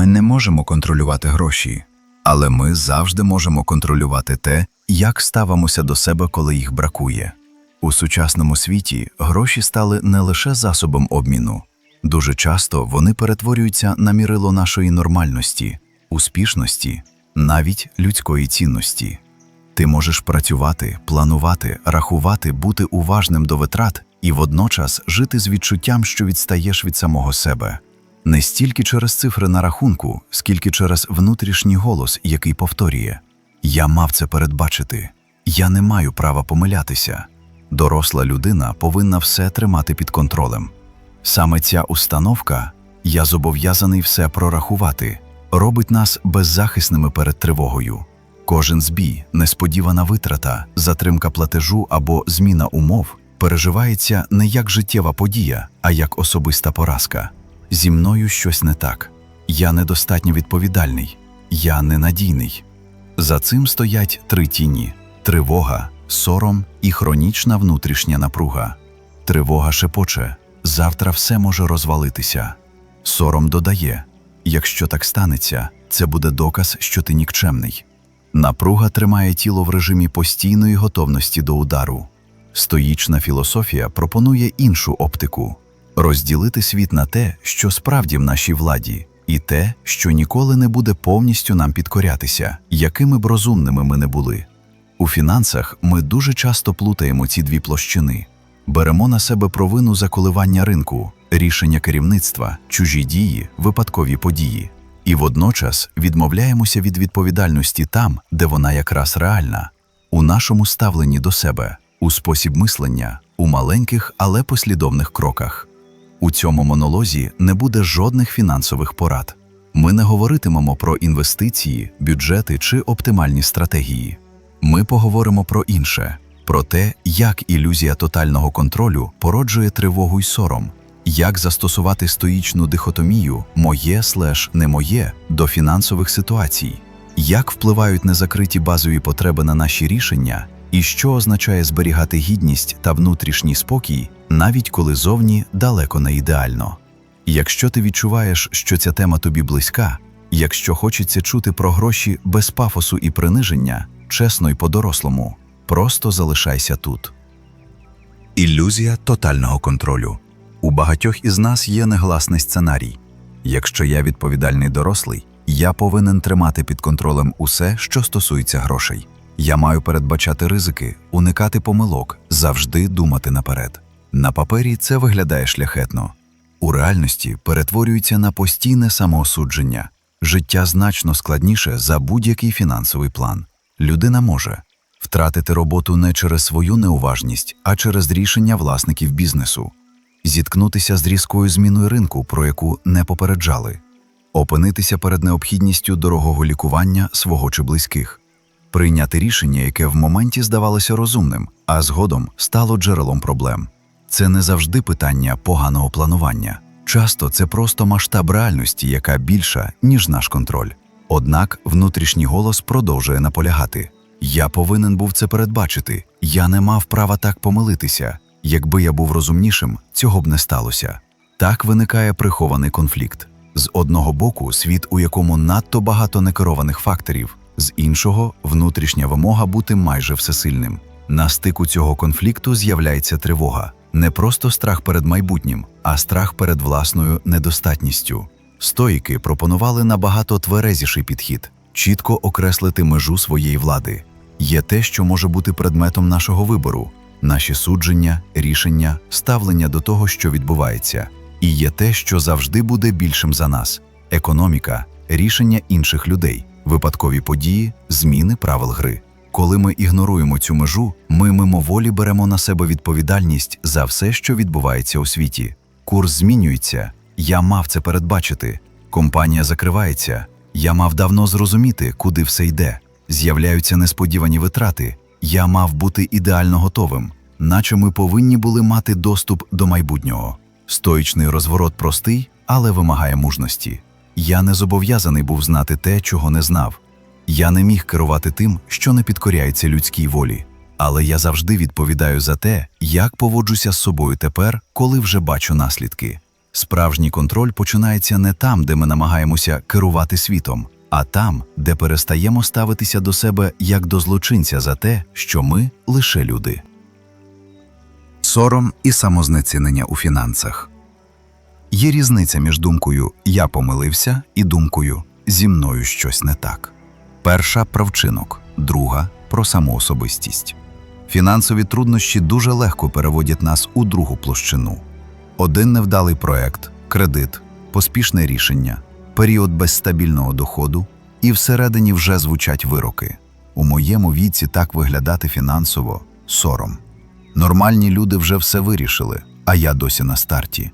Ми не можемо контролювати гроші, але ми завжди можемо контролювати те, як ставимося до себе, коли їх бракує. У сучасному світі гроші стали не лише засобом обміну. Дуже часто вони перетворюються на мірило нашої нормальності, успішності, навіть людської цінності. Ти можеш працювати, планувати, рахувати, бути уважним до витрат і водночас жити з відчуттям, що відстаєш від самого себе. Не стільки через цифри на рахунку, скільки через внутрішній голос, який повторює: Я мав це передбачити, я не маю права помилятися. Доросла людина повинна все тримати під контролем. Саме ця установка я зобов'язаний все прорахувати, робить нас беззахисними перед тривогою. Кожен збій, несподівана витрата, затримка платежу або зміна умов переживається не як життєва подія, а як особиста поразка. Зі мною щось не так. Я недостатньо відповідальний, я ненадійний. За цим стоять три тіні: тривога, сором і хронічна внутрішня напруга. Тривога шепоче, завтра все може розвалитися. Сором додає: якщо так станеться, це буде доказ, що ти нікчемний. Напруга тримає тіло в режимі постійної готовності до удару. Стоїчна філософія пропонує іншу оптику розділити світ на те, що справді в нашій владі, і те, що ніколи не буде повністю нам підкорятися, якими б розумними ми не були. У фінансах ми дуже часто плутаємо ці дві площини, беремо на себе провину за коливання ринку, рішення керівництва, чужі дії, випадкові події, і водночас відмовляємося від відповідальності там, де вона якраз реальна, у нашому ставленні до себе, у спосіб мислення, у маленьких, але послідовних кроках. У цьому монолозі не буде жодних фінансових порад. Ми не говоритимемо про інвестиції, бюджети чи оптимальні стратегії. Ми поговоримо про інше, про те, як ілюзія тотального контролю породжує тривогу й сором, як застосувати стоїчну дихотомію моє слеш не моє до фінансових ситуацій, як впливають незакриті базові потреби на наші рішення, і що означає зберігати гідність та внутрішній спокій, навіть коли зовні далеко не ідеально. Якщо ти відчуваєш, що ця тема тобі близька, якщо хочеться чути про гроші без пафосу і приниження, чесно й по-дорослому, просто залишайся тут. Ілюзія тотального контролю. У багатьох із нас є негласний сценарій. Якщо я відповідальний дорослий, я повинен тримати під контролем усе, що стосується грошей. Я маю передбачати ризики, уникати помилок, завжди думати наперед. На папері це виглядає шляхетно. У реальності перетворюється на постійне самоосудження. Життя значно складніше за будь-який фінансовий план. Людина може втратити роботу не через свою неуважність, а через рішення власників бізнесу, зіткнутися з різкою зміною ринку, про яку не попереджали, опинитися перед необхідністю дорогого лікування свого чи близьких, прийняти рішення, яке в моменті здавалося розумним, а згодом стало джерелом проблем. Це не завжди питання поганого планування. Часто це просто масштаб реальності, яка більша, ніж наш контроль. Однак внутрішній голос продовжує наполягати: я повинен був це передбачити, я не мав права так помилитися. Якби я був розумнішим, цього б не сталося. Так виникає прихований конфлікт. З одного боку, світ, у якому надто багато некерованих факторів, з іншого внутрішня вимога бути майже всесильним. На стику цього конфлікту з'являється тривога, не просто страх перед майбутнім, а страх перед власною недостатністю. Стоїки пропонували набагато тверезіший підхід, чітко окреслити межу своєї влади. Є те, що може бути предметом нашого вибору, наші судження, рішення, ставлення до того, що відбувається, і є те, що завжди буде більшим за нас: економіка, рішення інших людей, випадкові події, зміни правил гри. Коли ми ігноруємо цю межу, ми мимоволі беремо на себе відповідальність за все, що відбувається у світі. Курс змінюється. Я мав це передбачити. Компанія закривається. Я мав давно зрозуміти, куди все йде. З'являються несподівані витрати. Я мав бути ідеально готовим, наче ми повинні були мати доступ до майбутнього. Стоїчний розворот простий, але вимагає мужності. Я не зобов'язаний був знати те, чого не знав. Я не міг керувати тим, що не підкоряється людській волі, але я завжди відповідаю за те, як поводжуся з собою тепер, коли вже бачу наслідки. Справжній контроль починається не там, де ми намагаємося керувати світом, а там, де перестаємо ставитися до себе як до злочинця за те, що ми лише люди. Сором і самознецінення у фінансах. Є різниця між думкою Я помилився і думкою Зі мною щось не так. Перша про вчинок, друга про самоособистість. Фінансові труднощі дуже легко переводять нас у другу площину. Один невдалий проект, кредит, поспішне рішення, період без стабільного доходу, і всередині вже звучать вироки. У моєму віці так виглядати фінансово сором. Нормальні люди вже все вирішили, а я досі на старті.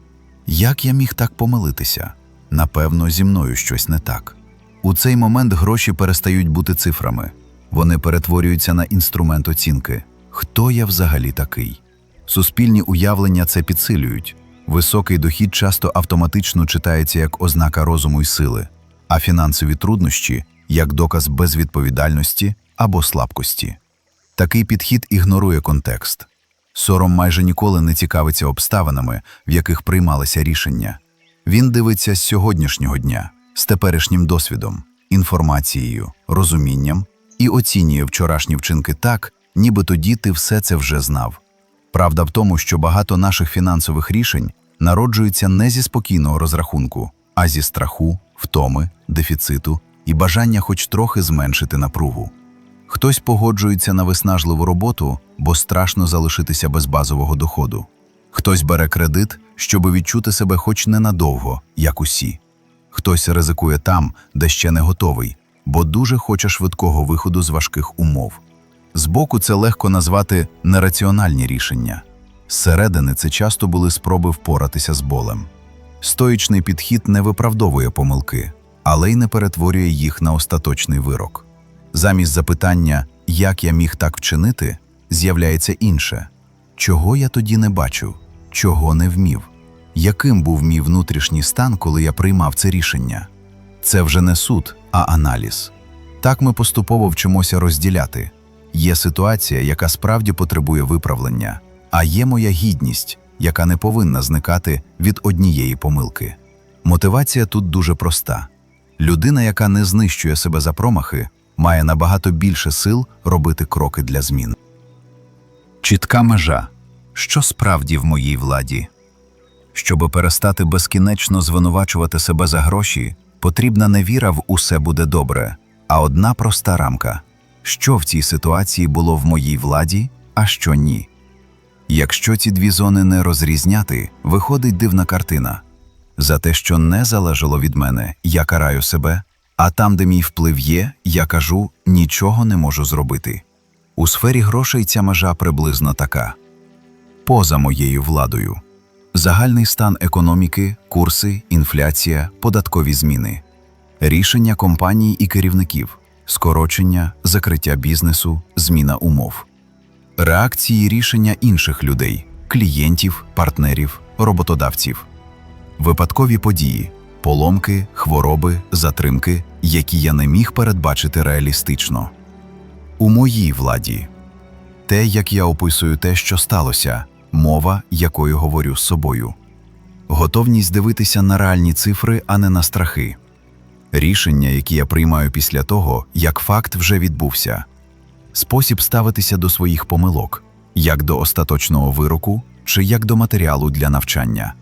Як я міг так помилитися? Напевно, зі мною щось не так. У цей момент гроші перестають бути цифрами, вони перетворюються на інструмент оцінки. Хто я взагалі такий? Суспільні уявлення це підсилюють. Високий дохід часто автоматично читається як ознака розуму й сили, а фінансові труднощі як доказ безвідповідальності або слабкості. Такий підхід ігнорує контекст. Сором майже ніколи не цікавиться обставинами, в яких приймалися рішення. Він дивиться з сьогоднішнього дня, з теперішнім досвідом, інформацією, розумінням і оцінює вчорашні вчинки так, ніби тоді ти все це вже знав. Правда в тому, що багато наших фінансових рішень народжуються не зі спокійного розрахунку, а зі страху, втоми, дефіциту і бажання хоч трохи зменшити напругу. Хтось погоджується на виснажливу роботу, бо страшно залишитися без базового доходу. Хтось бере кредит, щоб відчути себе хоч ненадовго, як усі. Хтось ризикує там, де ще не готовий, бо дуже хоче швидкого виходу з важких умов. Збоку це легко назвати нераціональні рішення. Зсередини це часто були спроби впоратися з болем. Стоїчний підхід не виправдовує помилки, але й не перетворює їх на остаточний вирок. Замість запитання, як я міг так вчинити, з'являється інше чого я тоді не бачу, чого не вмів, яким був мій внутрішній стан, коли я приймав це рішення. Це вже не суд, а аналіз. Так ми поступово вчимося розділяти. Є ситуація, яка справді потребує виправлення, а є моя гідність, яка не повинна зникати від однієї помилки. Мотивація тут дуже проста. Людина, яка не знищує себе за промахи, має набагато більше сил робити кроки для змін. Чітка межа. Що справді в моїй владі? Щоби перестати безкінечно звинувачувати себе за гроші, потрібна не віра в усе буде добре, а одна проста рамка що в цій ситуації було в моїй владі, а що ні. Якщо ці дві зони не розрізняти, виходить дивна картина. За те, що не залежало від мене, я караю себе, а там, де мій вплив є, я кажу нічого не можу зробити. У сфері грошей ця межа приблизно така. Поза моєю владою. Загальний стан економіки, курси, інфляція, податкові зміни, рішення компаній і керівників, скорочення, закриття бізнесу, зміна умов, реакції рішення інших людей, клієнтів, партнерів, роботодавців, випадкові події, поломки, хвороби, затримки, які я не міг передбачити реалістично. У моїй владі. Те, як я описую те, що сталося, мова, якою говорю з собою, готовність дивитися на реальні цифри, а не на страхи. Рішення, які я приймаю після того, як факт вже відбувся, спосіб ставитися до своїх помилок, як до остаточного вироку чи як до матеріалу для навчання.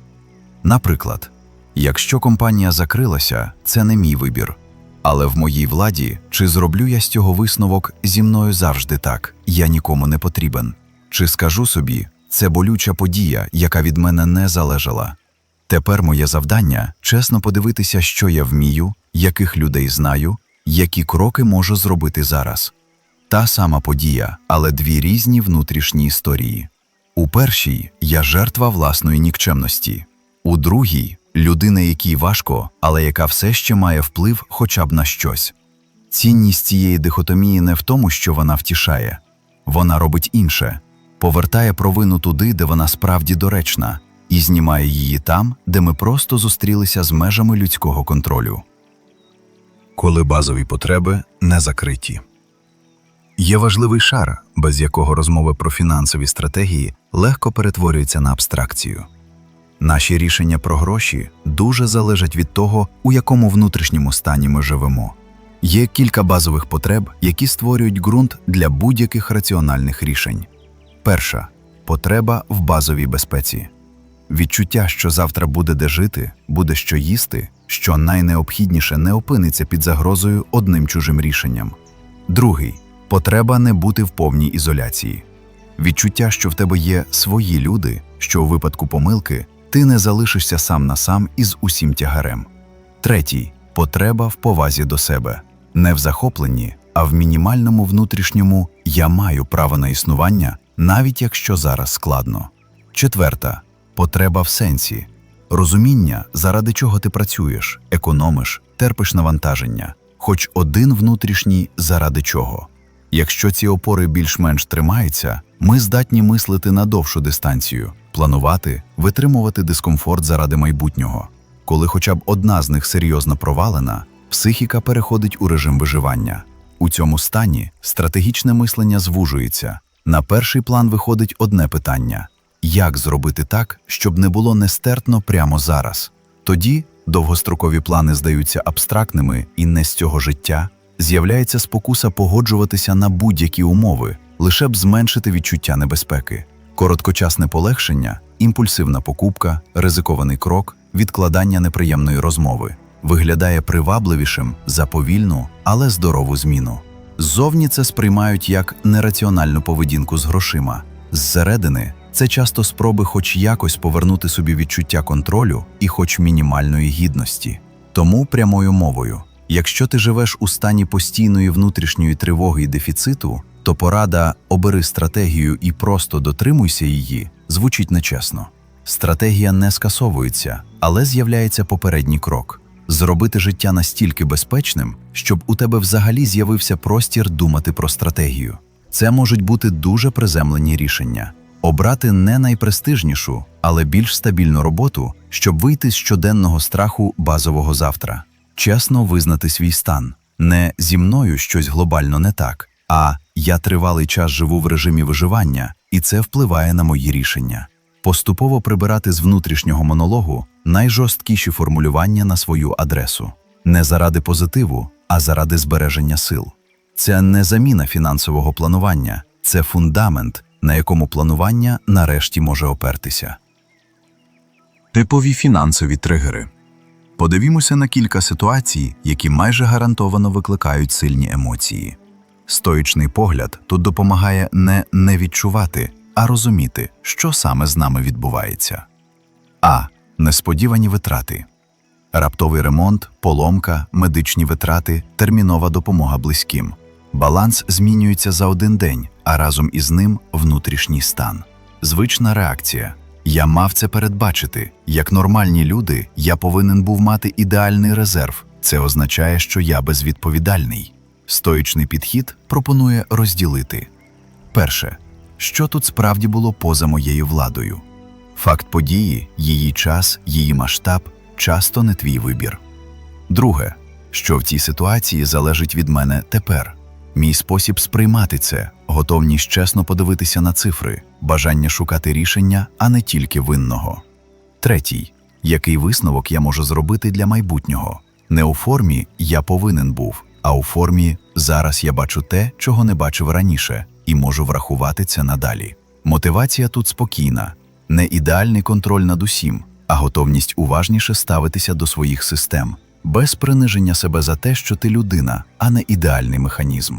Наприклад, якщо компанія закрилася, це не мій вибір. Але в моїй владі чи зроблю я з цього висновок зі мною завжди так, я нікому не потрібен, чи скажу собі, це болюча подія, яка від мене не залежала. Тепер моє завдання чесно подивитися, що я вмію, яких людей знаю, які кроки можу зробити зараз. Та сама подія, але дві різні внутрішні історії. У першій я жертва власної нікчемності, у другій людина, якій важко, але яка все ще має вплив хоча б на щось. Цінність цієї дихотомії не в тому, що вона втішає, вона робить інше, повертає провину туди, де вона справді доречна, і знімає її там, де ми просто зустрілися з межами людського контролю. Коли базові потреби не закриті. Є важливий шар, без якого розмови про фінансові стратегії легко перетворюються на абстракцію. Наші рішення про гроші дуже залежать від того, у якому внутрішньому стані ми живемо. Є кілька базових потреб, які створюють ґрунт для будь-яких раціональних рішень. Перша потреба в базовій безпеці. Відчуття, що завтра буде де жити, буде що їсти, що найнеобхідніше не опиниться під загрозою одним чужим рішенням. Другий потреба не бути в повній ізоляції. Відчуття, що в тебе є свої люди, що у випадку помилки ти не залишишся сам на сам із усім тягарем. Третій потреба в повазі до себе, не в захопленні, а в мінімальному внутрішньому я маю право на існування, навіть якщо зараз складно. Четверта потреба в сенсі, розуміння, заради чого ти працюєш, економиш, терпиш навантаження, хоч один внутрішній заради чого. Якщо ці опори більш-менш тримаються, ми здатні мислити на довшу дистанцію, планувати, витримувати дискомфорт заради майбутнього. Коли хоча б одна з них серйозно провалена, психіка переходить у режим виживання. У цьому стані стратегічне мислення звужується. На перший план виходить одне питання: як зробити так, щоб не було нестерпно прямо зараз? Тоді довгострокові плани здаються абстрактними і не з цього життя, з'являється спокуса погоджуватися на будь-які умови, лише б зменшити відчуття небезпеки. Короткочасне полегшення, імпульсивна покупка, ризикований крок, відкладання неприємної розмови виглядає привабливішим за повільну, але здорову зміну. Ззовні це сприймають як нераціональну поведінку з грошима. Зсередини це часто спроби хоч якось повернути собі відчуття контролю і хоч мінімальної гідності. Тому прямою мовою, якщо ти живеш у стані постійної внутрішньої тривоги і дефіциту, то порада обери стратегію і просто дотримуйся її звучить нечесно. Стратегія не скасовується, але з'являється попередній крок зробити життя настільки безпечним, щоб у тебе взагалі з'явився простір думати про стратегію. Це можуть бути дуже приземлені рішення. Обрати не найпрестижнішу, але більш стабільну роботу, щоб вийти з щоденного страху базового завтра, чесно визнати свій стан. Не зі мною щось глобально не так, а я тривалий час живу в режимі виживання, і це впливає на мої рішення. Поступово прибирати з внутрішнього монологу найжорсткіші формулювання на свою адресу, не заради позитиву, а заради збереження сил. Це не заміна фінансового планування, це фундамент, на якому планування нарешті може опертися. Типові фінансові тригери. Подивімося на кілька ситуацій, які майже гарантовано викликають сильні емоції. Стоїчний погляд тут допомагає не не відчувати, а розуміти, що саме з нами відбувається. А. Несподівані витрати. Раптовий ремонт, поломка, медичні витрати, термінова допомога близьким. Баланс змінюється за один день, а разом із ним внутрішній стан. Звична реакція. Я мав це передбачити. Як нормальні люди, я повинен був мати ідеальний резерв. Це означає, що я безвідповідальний. Стоїчний підхід пропонує розділити. Перше, що тут справді було поза моєю владою. Факт події, її час, її масштаб часто не твій вибір. Друге, що в цій ситуації залежить від мене тепер. Мій спосіб сприймати це, готовність чесно подивитися на цифри, бажання шукати рішення, а не тільки винного. Третій, який висновок я можу зробити для майбутнього. Не у формі я повинен був, а у формі зараз я бачу те, чого не бачив раніше, і можу врахувати це надалі. Мотивація тут спокійна, не ідеальний контроль над усім, а готовність уважніше ставитися до своїх систем, без приниження себе за те, що ти людина, а не ідеальний механізм.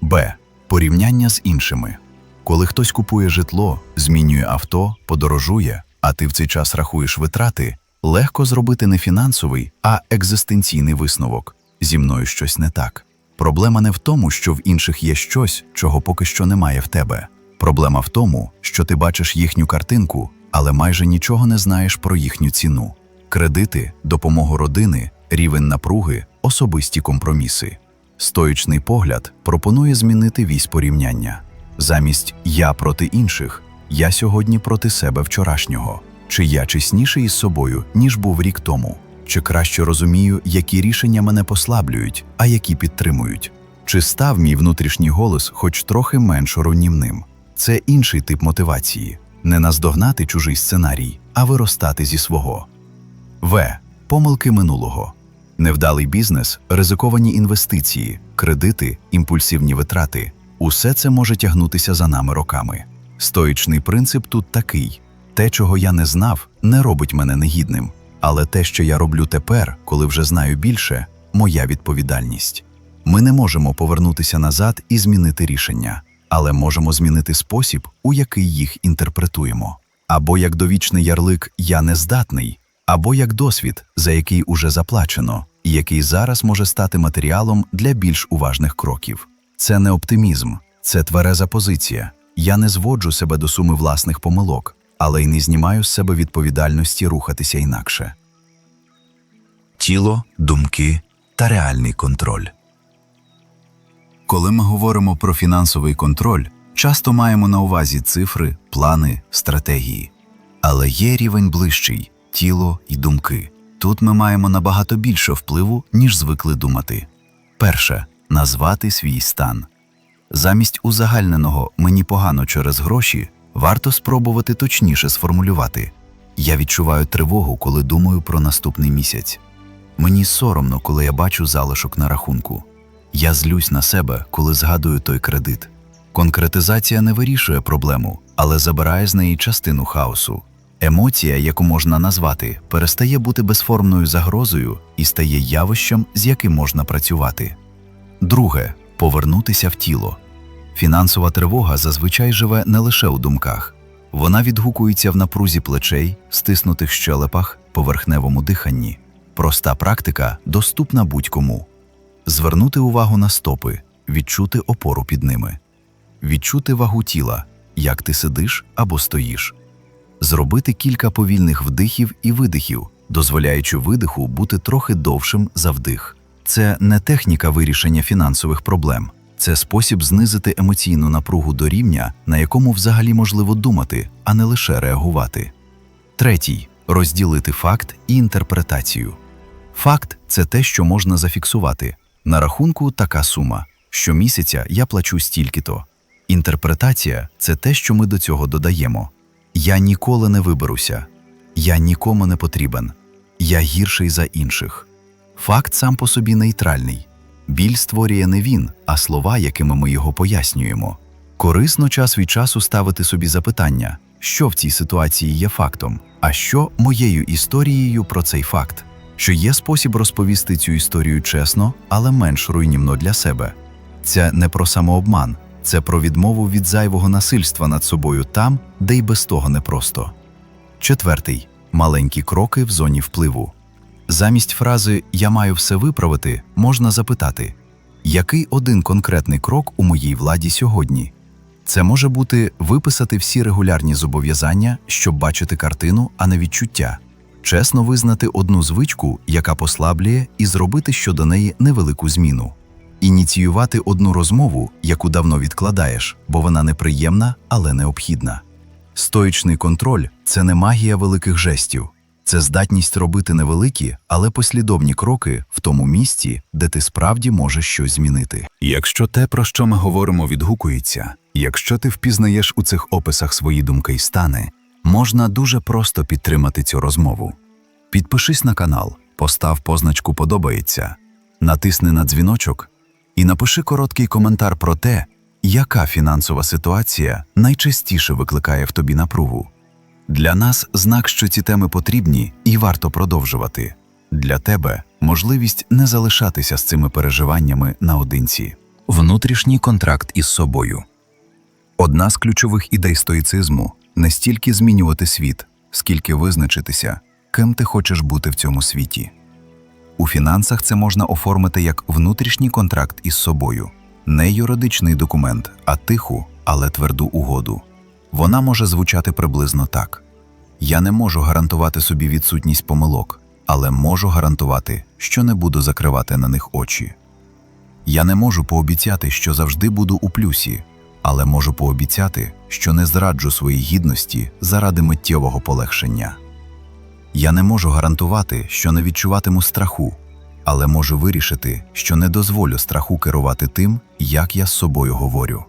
Б. Порівняння з іншими. Коли хтось купує житло, змінює авто, подорожує, а ти в цей час рахуєш витрати, легко зробити не фінансовий, а екзистенційний висновок. Зі мною щось не так. Проблема не в тому, що в інших є щось, чого поки що немає в тебе. Проблема в тому, що ти бачиш їхню картинку, але майже нічого не знаєш про їхню ціну. Кредити, допомогу родини, рівень напруги, особисті компроміси. Стоїчний погляд пропонує змінити вісь порівняння. Замість я проти інших, я сьогодні проти себе вчорашнього. Чи я чесніший із собою, ніж був рік тому? Чи краще розумію, які рішення мене послаблюють, а які підтримують? Чи став мій внутрішній голос хоч трохи менш руйнівним? Це інший тип мотивації. не наздогнати чужий сценарій, а виростати зі свого. В. Помилки минулого. Невдалий бізнес, ризиковані інвестиції, кредити, імпульсивні витрати усе це може тягнутися за нами роками. Стоїчний принцип тут такий: те, чого я не знав, не робить мене негідним. Але те, що я роблю тепер, коли вже знаю більше, моя відповідальність. Ми не можемо повернутися назад і змінити рішення, але можемо змінити спосіб, у який їх інтерпретуємо. Або як довічний ярлик Я не здатний, або як досвід, за який уже заплачено, і який зараз може стати матеріалом для більш уважних кроків. Це не оптимізм, це твереза позиція. Я не зводжу себе до суми власних помилок, але й не знімаю з себе відповідальності рухатися інакше. Тіло, думки та реальний контроль. Коли ми говоримо про фінансовий контроль, часто маємо на увазі цифри, плани, стратегії. Але є рівень ближчий тіло і думки. Тут ми маємо набагато більше впливу, ніж звикли думати. Перше назвати свій стан. Замість узагальненого мені погано через гроші варто спробувати точніше сформулювати. Я відчуваю тривогу, коли думаю про наступний місяць. Мені соромно, коли я бачу залишок на рахунку. Я злюсь на себе, коли згадую той кредит. Конкретизація не вирішує проблему, але забирає з неї частину хаосу. Емоція, яку можна назвати, перестає бути безформною загрозою і стає явищем, з яким можна працювати. Друге повернутися в тіло. Фінансова тривога зазвичай живе не лише у думках, вона відгукується в напрузі плечей, стиснутих щелепах, поверхневому диханні. Проста практика доступна будь-кому. Звернути увагу на стопи, відчути опору під ними, відчути вагу тіла, як ти сидиш або стоїш, зробити кілька повільних вдихів і видихів, дозволяючи видиху бути трохи довшим за вдих. Це не техніка вирішення фінансових проблем, це спосіб знизити емоційну напругу до рівня, на якому взагалі можливо думати, а не лише реагувати. Третій розділити факт і інтерпретацію. Факт це те, що можна зафіксувати. На рахунку така сума. Щомісяця я плачу стільки-то. Інтерпретація це те, що ми до цього додаємо. Я ніколи не виберуся, я нікому не потрібен, я гірший за інших. Факт сам по собі нейтральний. Біль створює не він, а слова, якими ми його пояснюємо. Корисно час від часу ставити собі запитання, що в цій ситуації є фактом, а що моєю історією про цей факт, що є спосіб розповісти цю історію чесно, але менш руйнівно для себе. Це не про самообман, це про відмову від зайвого насильства над собою там, де й без того непросто. Четвертий маленькі кроки в зоні впливу. Замість фрази Я маю все виправити можна запитати, який один конкретний крок у моїй владі сьогодні? Це може бути виписати всі регулярні зобов'язання, щоб бачити картину, а не відчуття, чесно визнати одну звичку, яка послаблює, і зробити щодо неї невелику зміну, ініціювати одну розмову, яку давно відкладаєш, бо вона неприємна, але необхідна. Стоїчний контроль це не магія великих жестів. Це здатність робити невеликі, але послідовні кроки в тому місці, де ти справді можеш щось змінити. Якщо те, про що ми говоримо, відгукується, якщо ти впізнаєш у цих описах свої думки й стани, можна дуже просто підтримати цю розмову. Підпишись на канал, постав позначку Подобається, натисни на дзвіночок і напиши короткий коментар про те, яка фінансова ситуація найчастіше викликає в тобі напругу. Для нас знак, що ці теми потрібні і варто продовжувати. Для тебе можливість не залишатися з цими переживаннями наодинці. Внутрішній контракт із собою. Одна з ключових ідей стоїцизму не стільки змінювати світ, скільки визначитися, ким ти хочеш бути в цьому світі. У фінансах це можна оформити як внутрішній контракт із собою, не юридичний документ, а тиху, але тверду угоду. Вона може звучати приблизно так: я не можу гарантувати собі відсутність помилок, але можу гарантувати, що не буду закривати на них очі. Я не можу пообіцяти, що завжди буду у плюсі, але можу пообіцяти, що не зраджу своїй гідності заради миттєвого полегшення. Я не можу гарантувати, що не відчуватиму страху, але можу вирішити, що не дозволю страху керувати тим, як я з собою говорю.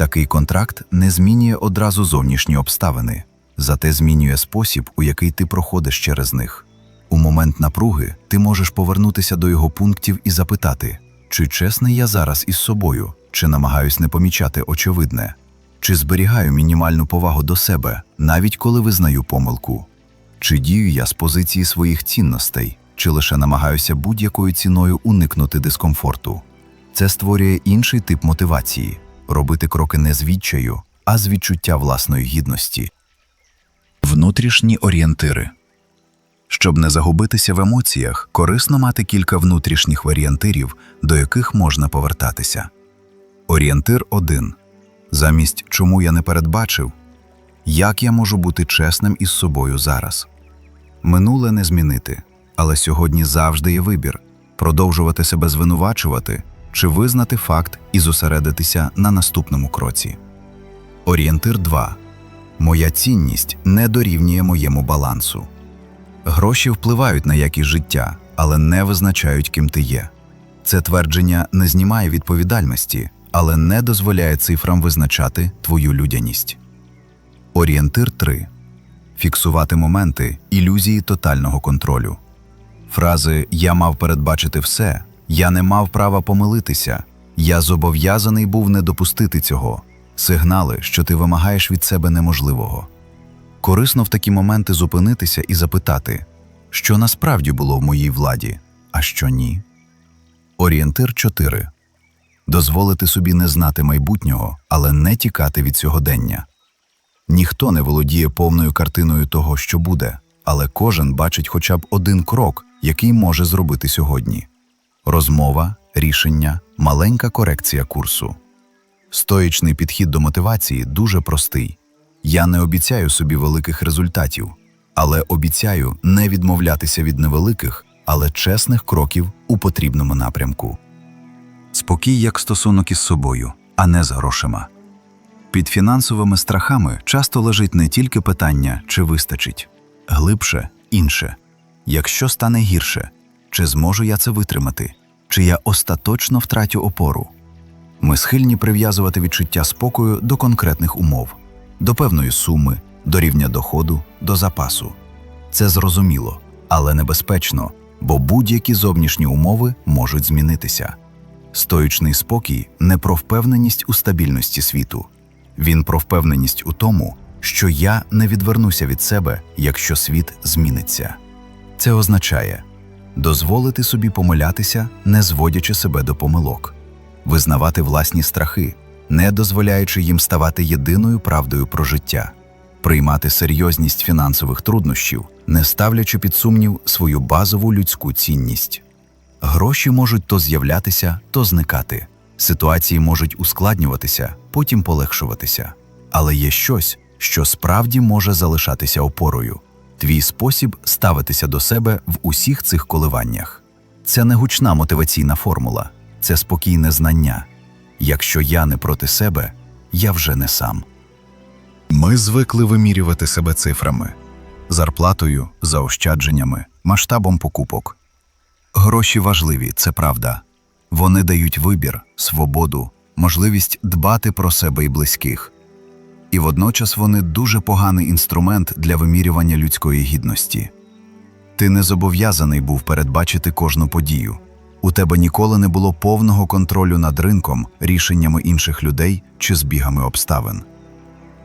Такий контракт не змінює одразу зовнішні обставини, зате змінює спосіб, у який ти проходиш через них. У момент напруги ти можеш повернутися до його пунктів і запитати, чи чесний я зараз із собою, чи намагаюсь не помічати очевидне, чи зберігаю мінімальну повагу до себе, навіть коли визнаю помилку, чи дію я з позиції своїх цінностей, чи лише намагаюся будь-якою ціною уникнути дискомфорту. Це створює інший тип мотивації робити кроки не з відчаю, а з відчуття власної гідності. Внутрішні орієнтири. Щоб не загубитися в емоціях, корисно мати кілька внутрішніх орієнтирів, до яких можна повертатися. Орієнтир 1. Замість чому я не передбачив, як я можу бути чесним із собою зараз. Минуле не змінити, але сьогодні завжди є вибір продовжувати себе звинувачувати чи визнати факт і зосередитися на наступному кроці. Орієнтир 2. Моя цінність не дорівнює моєму балансу. Гроші впливають на якість життя, але не визначають, ким ти є. Це твердження не знімає відповідальності, але не дозволяє цифрам визначати твою людяність. Орієнтир 3. Фіксувати моменти ілюзії тотального контролю. Фрази Я мав передбачити все, я не мав права помилитися, я зобов'язаний був не допустити цього. Сигнали, що ти вимагаєш від себе неможливого. Корисно в такі моменти зупинитися і запитати, що насправді було в моїй владі, а що ні. Орієнтир 4. Дозволити собі не знати майбутнього, але не тікати від сьогодення. Ніхто не володіє повною картиною того, що буде, але кожен бачить хоча б один крок, який може зробити сьогодні. Розмова, рішення, маленька корекція курсу. Стоїчний підхід до мотивації дуже простий. Я не обіцяю собі великих результатів, але обіцяю не відмовлятися від невеликих, але чесних кроків у потрібному напрямку. Спокій як стосунок із собою, а не з грошима. Під фінансовими страхами часто лежить не тільки питання, чи вистачить, глибше інше. Якщо стане гірше, чи зможу я це витримати, чи я остаточно втратю опору. Ми схильні прив'язувати відчуття спокою до конкретних умов, до певної суми, до рівня доходу, до запасу. Це зрозуміло, але небезпечно, бо будь-які зовнішні умови можуть змінитися. Стоїчний спокій не про впевненість у стабільності світу, він про впевненість у тому, що я не відвернуся від себе, якщо світ зміниться. Це означає дозволити собі помилятися, не зводячи себе до помилок, визнавати власні страхи, не дозволяючи їм ставати єдиною правдою про життя, приймати серйозність фінансових труднощів, не ставлячи під сумнів свою базову людську цінність. Гроші можуть то з'являтися, то зникати. Ситуації можуть ускладнюватися, потім полегшуватися. Але є щось, що справді може залишатися опорою твій спосіб ставитися до себе в усіх цих коливаннях. Це не гучна мотиваційна формула, це спокійне знання. Якщо я не проти себе, я вже не сам. Ми звикли вимірювати себе цифрами, зарплатою, заощадженнями, масштабом покупок. Гроші важливі, це правда. Вони дають вибір, свободу, можливість дбати про себе і близьких. І водночас вони дуже поганий інструмент для вимірювання людської гідності. Ти не зобов'язаний був передбачити кожну подію. У тебе ніколи не було повного контролю над ринком, рішеннями інших людей чи збігами обставин.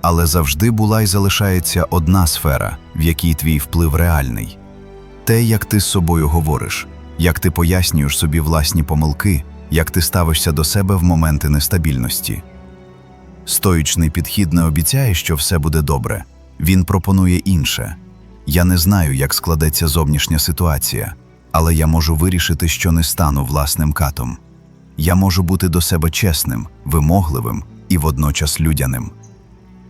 Але завжди була і залишається одна сфера, в якій твій вплив реальний те, як ти з собою говориш, як ти пояснюєш собі власні помилки, як ти ставишся до себе в моменти нестабільності. Стоїчний підхід не обіцяє, що все буде добре. Він пропонує інше. Я не знаю, як складеться зовнішня ситуація, але я можу вирішити, що не стану власним катом. Я можу бути до себе чесним, вимогливим і водночас людяним.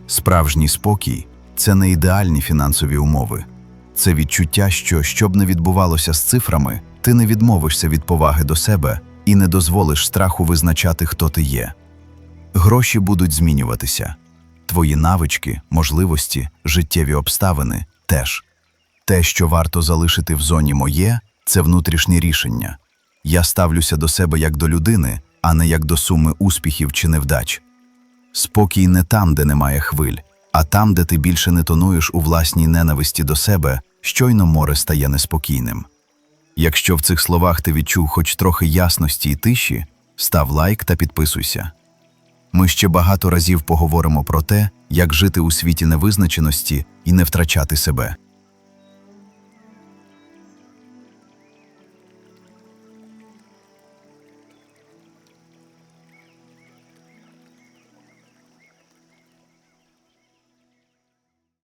Справжній спокій це не ідеальні фінансові умови, це відчуття, що, що б не відбувалося з цифрами, ти не відмовишся від поваги до себе і не дозволиш страху визначати, хто ти є. Гроші будуть змінюватися. Твої навички, можливості, життєві обставини теж. Те, що варто залишити в зоні моє, це внутрішнє рішення. Я ставлюся до себе як до людини, а не як до суми успіхів чи невдач. Спокій не там, де немає хвиль, а там, де ти більше не тонуєш у власній ненависті до себе, щойно море стає неспокійним. Якщо в цих словах ти відчув хоч трохи ясності і тиші, став лайк та підписуйся. Ми ще багато разів поговоримо про те, як жити у світі невизначеності і не втрачати себе.